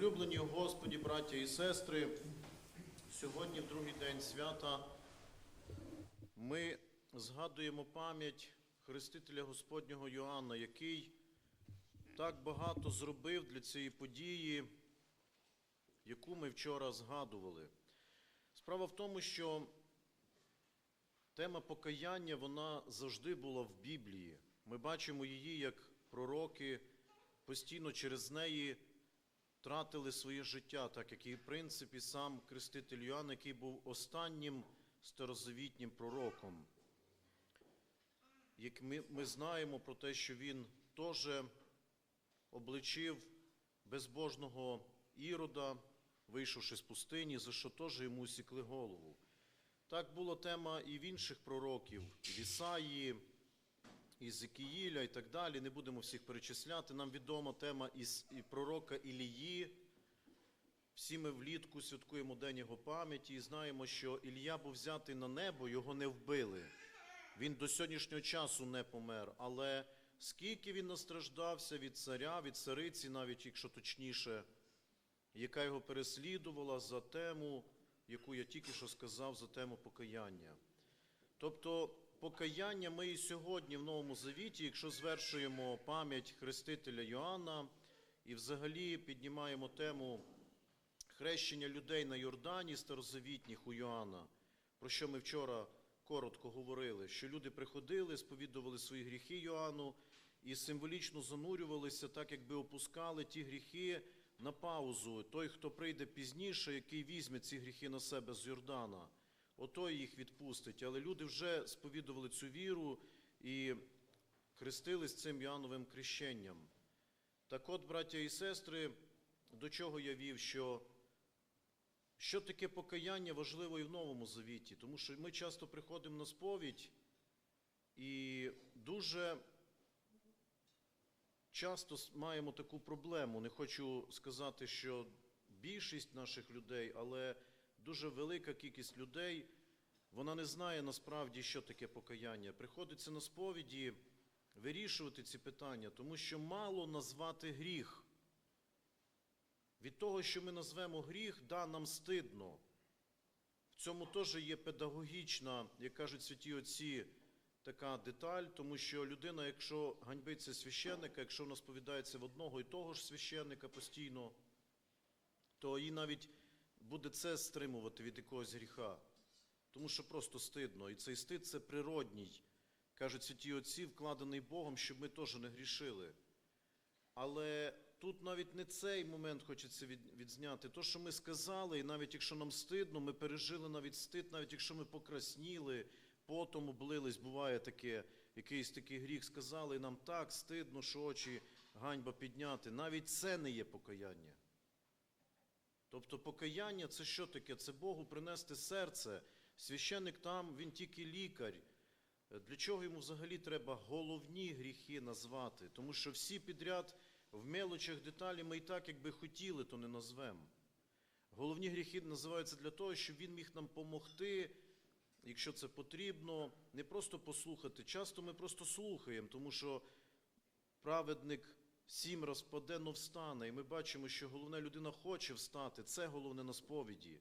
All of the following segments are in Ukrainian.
Возлюблені Господі, браття і сестри, сьогодні, в другий день свята, ми згадуємо пам'ять Хрестителя Господнього Йоанна, який так багато зробив для цієї події, яку ми вчора згадували. Справа в тому, що тема покаяння вона завжди була в Біблії. Ми бачимо її як пророки постійно через неї тратили своє життя, так як і в принципі сам Креститель Йоанн, який був останнім старозавітнім пророком. Як ми, ми знаємо про те, що він теж обличив безбожного ірода, вийшовши з пустині, за що теж йому сікли голову. Так була тема і в інших пророків, в Ісаїї, Ізекіїля і так далі. Не будемо всіх перечисляти. Нам відома тема із пророка Ілії. Всі ми влітку святкуємо День його пам'яті і знаємо, що Ілля був взятий на небо, його не вбили. Він до сьогоднішнього часу не помер. Але скільки він настраждався від царя, від цариці, навіть якщо точніше, яка його переслідувала за тему, яку я тільки що сказав, за тему покаяння. Тобто покаяння ми і сьогодні в Новому Завіті, якщо звершуємо пам'ять Хрестителя Йоанна і взагалі піднімаємо тему хрещення людей на Йордані старозавітніх у Йоанна, про що ми вчора коротко говорили, що люди приходили, сповідували свої гріхи Йоанну і символічно занурювалися, так якби опускали ті гріхи на паузу. Той, хто прийде пізніше, який візьме ці гріхи на себе з Йордана, отой їх відпустить. Але люди вже сповідували цю віру і хрестились цим Йоанновим крещенням. Так от, браття і сестри, до чого я вів, що що таке покаяння важливо і в Новому Завіті, тому що ми часто приходимо на сповідь і дуже часто маємо таку проблему. Не хочу сказати, що більшість наших людей, але дуже велика кількість людей, вона не знає насправді, що таке покаяння. Приходиться на сповіді вирішувати ці питання, тому що мало назвати гріх. Від того, що ми назвемо гріх, да, нам стидно. В цьому теж є педагогічна, як кажуть святі отці, така деталь, тому що людина, якщо ганьбиться священника, якщо вона сповідається в одного і того ж священника постійно, то їй навіть буде це стримувати від якогось гріха. Тому що просто стидно. І цей стид це природній, кажуть святі отці, вкладений Богом, щоб ми теж не грішили. Але тут навіть не цей момент хочеться відзняти. То, що ми сказали, і навіть якщо нам стидно, ми пережили навіть стид, навіть якщо ми покрасніли, потом облились, буває таке, якийсь такий гріх сказали, і нам так стидно, що очі ганьба підняти. Навіть це не є покаяння. Тобто покаяння це що таке? Це Богу принести серце. Священник там, він тільки лікар. Для чого йому взагалі треба головні гріхи назвати? Тому що всі підряд в мелочах деталі ми і так, якби хотіли, то не назвемо. Головні гріхи називаються для того, щоб він міг нам допомогти, якщо це потрібно, не просто послухати. Часто ми просто слухаємо, тому що праведник сім раз впаде, но встане. І ми бачимо, що головне людина хоче встати. Це головне на сповіді.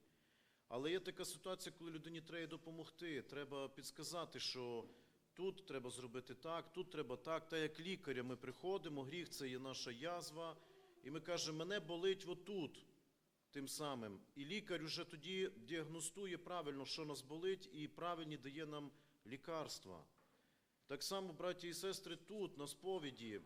Але є така ситуація, коли людині треба допомогти. Треба підсказати, що тут треба зробити так, тут треба так. Та як лікаря ми приходимо, гріх це є наша язва, і ми кажемо, мене болить отут. Тим самим. І лікар вже тоді діагностує правильно, що нас болить, і правильні дає нам лікарства. Так само, браті і сестри, тут, на сповіді,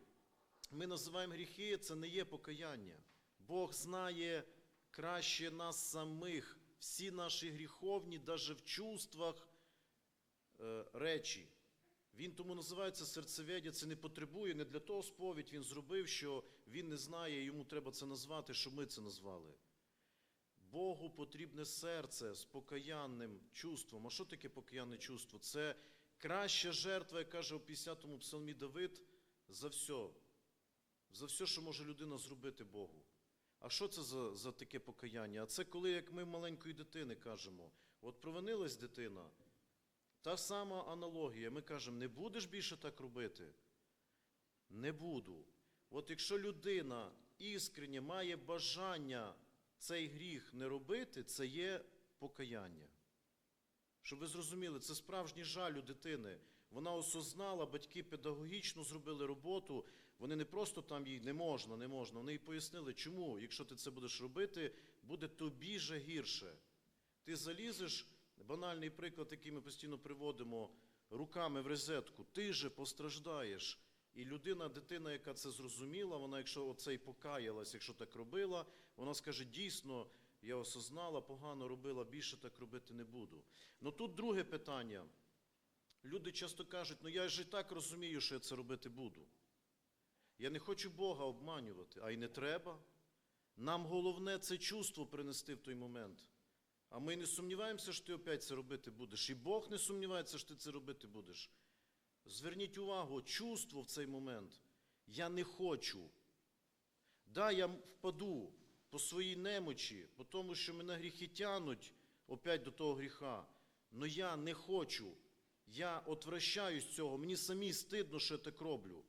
ми називаємо гріхи, це не є покаяння. Бог знає краще нас самих, всі наші гріховні, навіть в чувствах е, речі. Він тому називається серцеведя, це не потребує, не для того сповідь він зробив, що він не знає, йому треба це назвати, щоб ми це назвали. Богу потрібне серце з покаянним чувством. А що таке покаянне чувство? Це краща жертва, як каже у 50-му псалмі Давид, за все. За все, що може людина зробити Богу. А що це за, за таке покаяння? А це коли, як ми маленької дитини кажемо, от провинилась дитина, та сама аналогія. Ми кажемо, не будеш більше так робити? Не буду. От якщо людина іскреннє має бажання цей гріх не робити, це є покаяння. Щоб ви зрозуміли, це справжній жаль у дитини. Вона осознала, батьки педагогічно зробили роботу. Вони не просто там їй не можна, не можна. Вони їй пояснили, чому, якщо ти це будеш робити, буде тобі же гірше. Ти залізеш, банальний приклад, який ми постійно приводимо, руками в розетку, ти же постраждаєш. І людина, дитина, яка це зрозуміла, вона, якщо оце й покаялась, якщо так робила, вона скаже, дійсно, я осознала, погано робила, більше так робити не буду. Ну тут друге питання. Люди часто кажуть, ну я ж і так розумію, що я це робити буду. Я не хочу Бога обманювати, а й не треба. Нам головне це чувство принести в той момент. А ми не сумніваємося, що ти опять це робити будеш. І Бог не сумнівається, що ти це робити будеш. Зверніть увагу, чувство в цей момент. Я не хочу. Да, я впаду по своїй немочі, по тому, що мене гріхи тянуть опять до того гріха. Но я не хочу. Я отвращаюсь цього. Мені самі стидно, що я так роблю.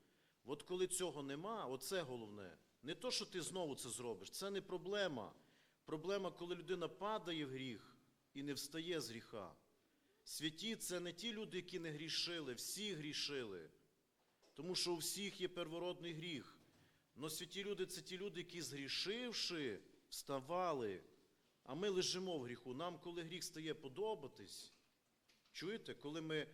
От коли цього нема, оце головне. Не то, що ти знову це зробиш, це не проблема. Проблема, коли людина падає в гріх і не встає з гріха. Святі це не ті люди, які не грішили, всі грішили. Тому що у всіх є первородний гріх. Но святі люди це ті люди, які згрішивши, вставали. А ми лежимо в гріху. Нам, коли гріх стає подобатись, чуєте, коли ми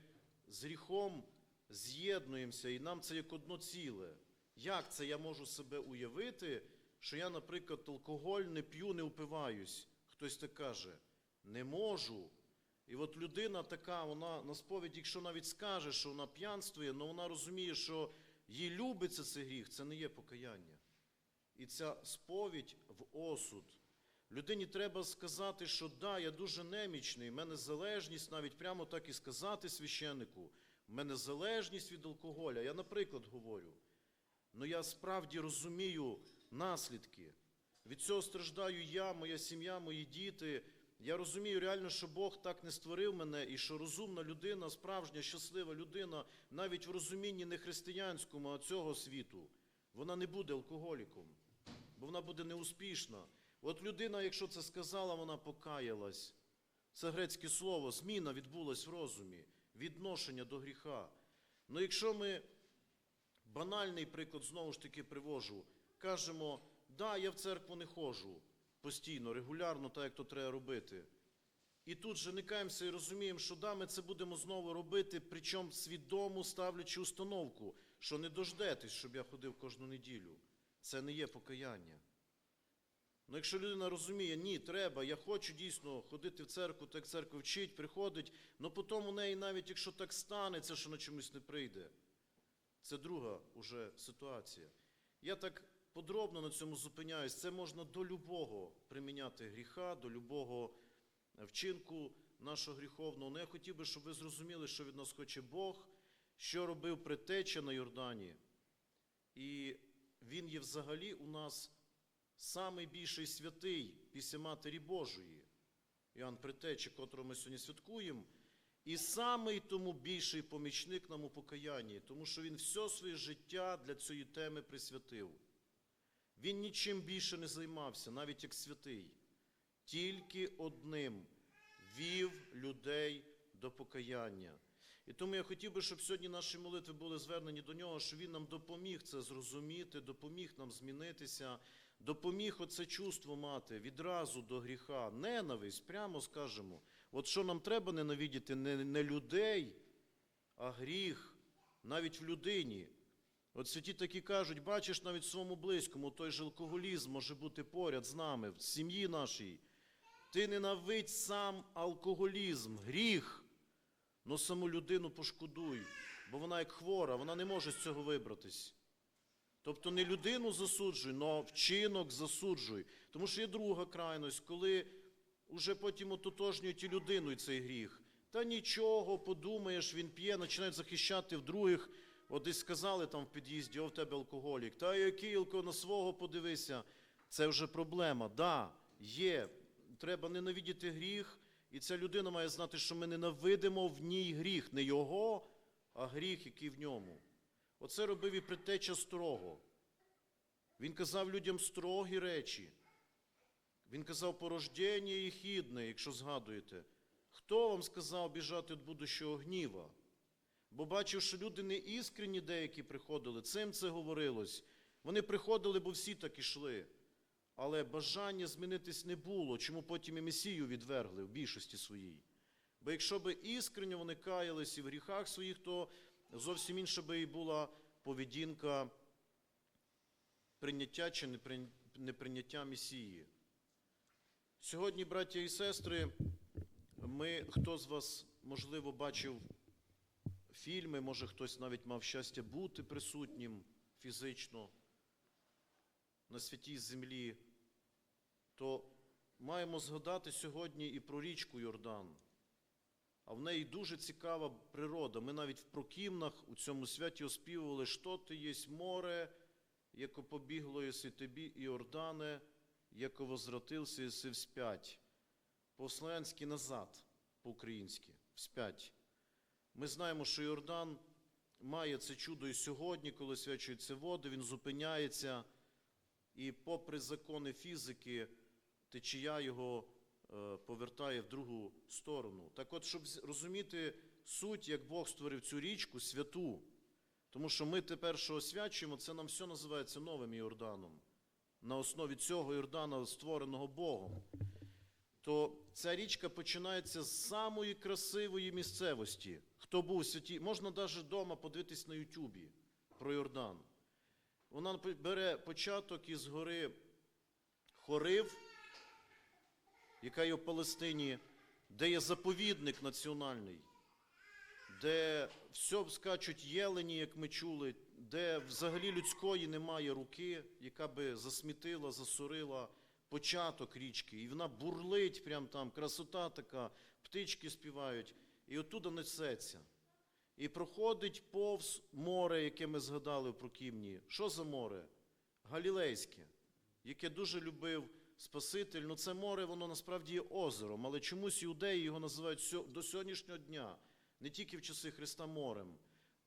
з гріхом з'єднуємося, і нам це як одно ціле. Як це я можу себе уявити, що я, наприклад, алкоголь не п'ю, не упиваюсь? Хтось так каже, не можу. І от людина така, вона на сповіді, якщо навіть скаже, що вона п'янствує, але вона розуміє, що їй любиться цей гріх, це не є покаяння. І ця сповідь в осуд. Людині треба сказати, що да, я дуже немічний, в мене залежність, навіть прямо так і сказати священнику, в мене залежність від алкоголя. Я, наприклад, говорю. Ну я справді розумію наслідки. Від цього страждаю я, моя сім'я, мої діти. Я розумію реально, що Бог так не створив мене, і що розумна людина, справжня, щаслива людина, навіть в розумінні не християнському, а цього світу, вона не буде алкоголіком, бо вона буде неуспішна. От людина, якщо це сказала, вона покаялась. Це грецьке слово, зміна відбулась в розумі, відношення до гріха. Ну якщо ми банальний приклад знову ж таки привожу, кажемо, да, я в церкву не ходжу постійно, регулярно, так як то треба робити. І тут же никаємося і розуміємо, що да, ми це будемо знову робити, причому свідомо ставлячи установку, що не дождетесь, щоб я ходив кожну неділю. Це не є покаяння. Ну, якщо людина розуміє, ні, треба, я хочу дійсно ходити в церкву, так церква вчить, приходить, але потім у неї навіть якщо так станеться, що на чомусь не прийде, це друга уже ситуація. Я так подробно на цьому зупиняюсь. Це можна до любого приміняти гріха, до любого вчинку нашого гріховного. Ну я хотів би, щоб ви зрозуміли, що від нас хоче Бог, що робив притеча на Йордані. І він є взагалі у нас самий більший святий після Матері Божої. Іоанн Притеча, котрого ми сьогодні святкуємо. І самий тому більший помічник нам у покаянні, тому що він все своє життя для цієї теми присвятив. Він нічим більше не займався, навіть як святий. Тільки одним вів людей до покаяння. І тому я хотів би, щоб сьогодні наші молитви були звернені до нього, що він нам допоміг це зрозуміти, допоміг нам змінитися, допоміг оце чувство мати відразу до гріха, ненависть, прямо скажемо. От що нам треба ненавидіти не, не людей, а гріх, навіть в людині. От святі такі кажуть, бачиш навіть своєму близькому, той же алкоголізм може бути поряд з нами, в сім'ї нашій. Ти ненавидь сам алкоголізм, гріх, но саму людину пошкодуй, бо вона як хвора, вона не може з цього вибратись. Тобто не людину засуджуй, але вчинок засуджуй. Тому що є друга крайність, коли вже потім ототожнюють і людину і цей гріх. Та нічого, подумаєш, він п'є, починають захищати в других. От десь сказали там в під'їзді, о, в тебе алкоголік. Та який алко на свого подивися. Це вже проблема. Да, є. Треба ненавидіти гріх, і ця людина має знати, що ми ненавидимо в ній гріх. Не його, а гріх, який в ньому. Оце робив і притеча строго. Він казав людям строгі речі. Він казав порождення і хідне, якщо згадуєте. Хто вам сказав біжати від будущого гніва? Бо бачив, що люди не іскренні деякі приходили, цим це говорилось. Вони приходили, бо всі так ішли. Але бажання змінитись не було, чому потім і Месію відвергли в більшості своїй. Бо якщо би іскренньо вони каялись і в гріхах своїх, то зовсім інша би і була поведінка прийняття чи неприйняття Месії. Сьогодні, браття і сестри, ми, хто з вас, можливо, бачив фільми, може хтось навіть мав щастя бути присутнім фізично на святій землі, то маємо згадати сьогодні і про річку Йордан. А в неї дуже цікава природа. Ми навіть в прокімнах у цьому святі оспівували, що ти єсть море, яко побігло єси тобі, Іордане, яко возвратився єси вспять. По-слов'янськи назад, по-українськи, вспять. Ми знаємо, що Йордан має це чудо і сьогодні, коли свячуються води, він зупиняється, і попри закони фізики, течія його повертає в другу сторону. Так от, щоб розуміти суть, як Бог створив цю річку святу, тому що ми тепер, що освячуємо, це нам все називається новим Йорданом. На основі цього Йордана, створеного Богом. То ця річка починається з самої красивої місцевості. Хто був святі, можна навіть вдома подивитись на Ютубі про Йордан. Вона бере початок із гори Хорив, яка є в Палестині, де є заповідник національний, де все скачуть єлені, як ми чули, де взагалі людської немає руки, яка би засмітила, засорила початок річки. І вона бурлить прямо там, красота така, птички співають, і оттуда несеться. І проходить повз море, яке ми згадали в Прокімні. Що за море? Галілейське, яке дуже любив Спаситель. Ну це море, воно насправді є озером, але чомусь іудеї його називають до сьогоднішнього дня, не тільки в часи Христа морем.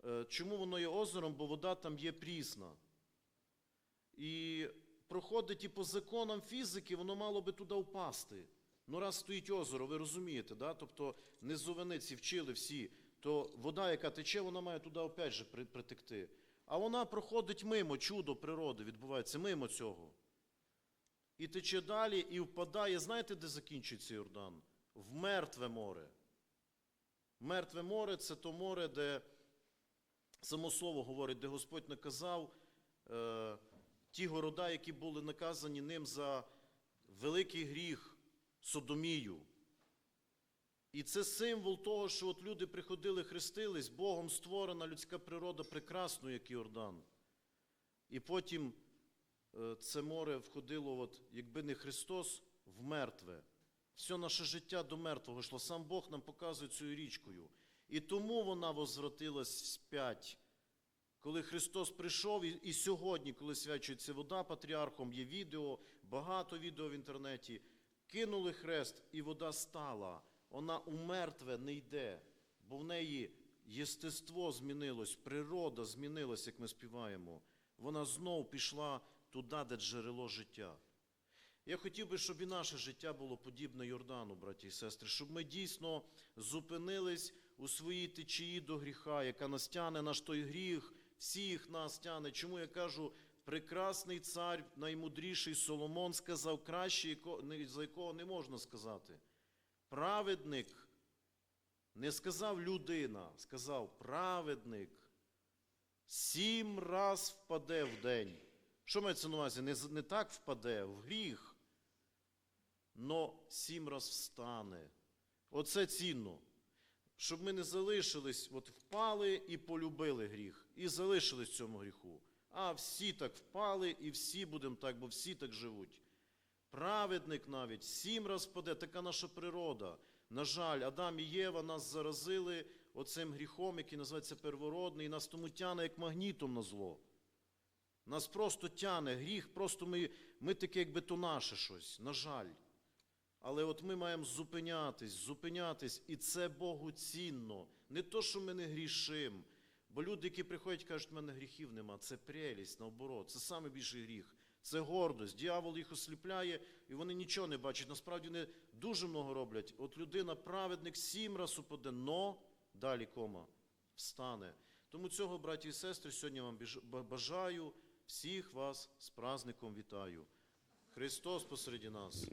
Е, Чому воно є озером? Бо вода там є прісна. І проходить і по законам фізики, воно мало би туди впасти. Ну, раз стоїть озеро, ви розумієте, да? тобто низовиниці вчили всі, то вода, яка тече, вона має туди опять же притекти. А вона проходить мимо, чудо природи відбувається мимо цього. І тече далі, і впадає. Знаєте, де закінчується Йордан? В мертве море. Мертве море це то море, де само слово говорить, де Господь наказав е, ті города, які були наказані ним за великий гріх Содомію. І це символ того, що от люди приходили, хрестились, Богом створена людська природа прекрасно, як Йордан. І потім це море входило, от, якби не Христос, в мертве. Все наше життя до мертвого йшло. Сам Бог нам показує цю річкою. І тому вона возвратилась вспять. Коли Христос прийшов, і, і сьогодні, коли свячується вода патріархом, є відео, багато відео в інтернеті, кинули хрест, і вода стала. Вона у мертве не йде, бо в неї єстество змінилось, природа змінилась, як ми співаємо. Вона знов пішла туди, де джерело життя. Я хотів би, щоб і наше життя було подібне Йордану, браті і сестри, щоб ми дійсно зупинились у своїй течії до гріха, яка нас тяне наш той гріх, всіх нас тяне. Чому я кажу, прекрасний цар, наймудріший Соломон сказав краще, за якого не можна сказати. Праведник не сказав людина, сказав праведник. Сім раз впаде в день. Що мається на увазі? Не, не так впаде, в гріх, но сім раз встане. Оце цінно. Щоб ми не залишились, от впали і полюбили гріх, і залишились в цьому гріху. А всі так впали, і всі будемо так, бо всі так живуть. Праведник навіть сім раз впаде, така наша природа. На жаль, Адам і Єва нас заразили оцим гріхом, який називається первородний, і нас тому тяне як магнітом на зло. Нас просто тяне гріх, просто ми, ми таке, якби то наше щось, на жаль. Але от ми маємо зупинятись, зупинятись, і це Богу цінно. Не то, що ми не грішим. Бо люди, які приходять, кажуть, в мене гріхів нема, це прелість, наоборот, це найбільший гріх. Це гордость. Діявол їх осліпляє, і вони нічого не бачать. Насправді вони дуже много роблять. От людина, праведник, сім раз упаде, но далі кома встане. Тому цього, браті і сестри, сьогодні вам бажаю всіх вас з праздником вітаю. Христос посеред нас.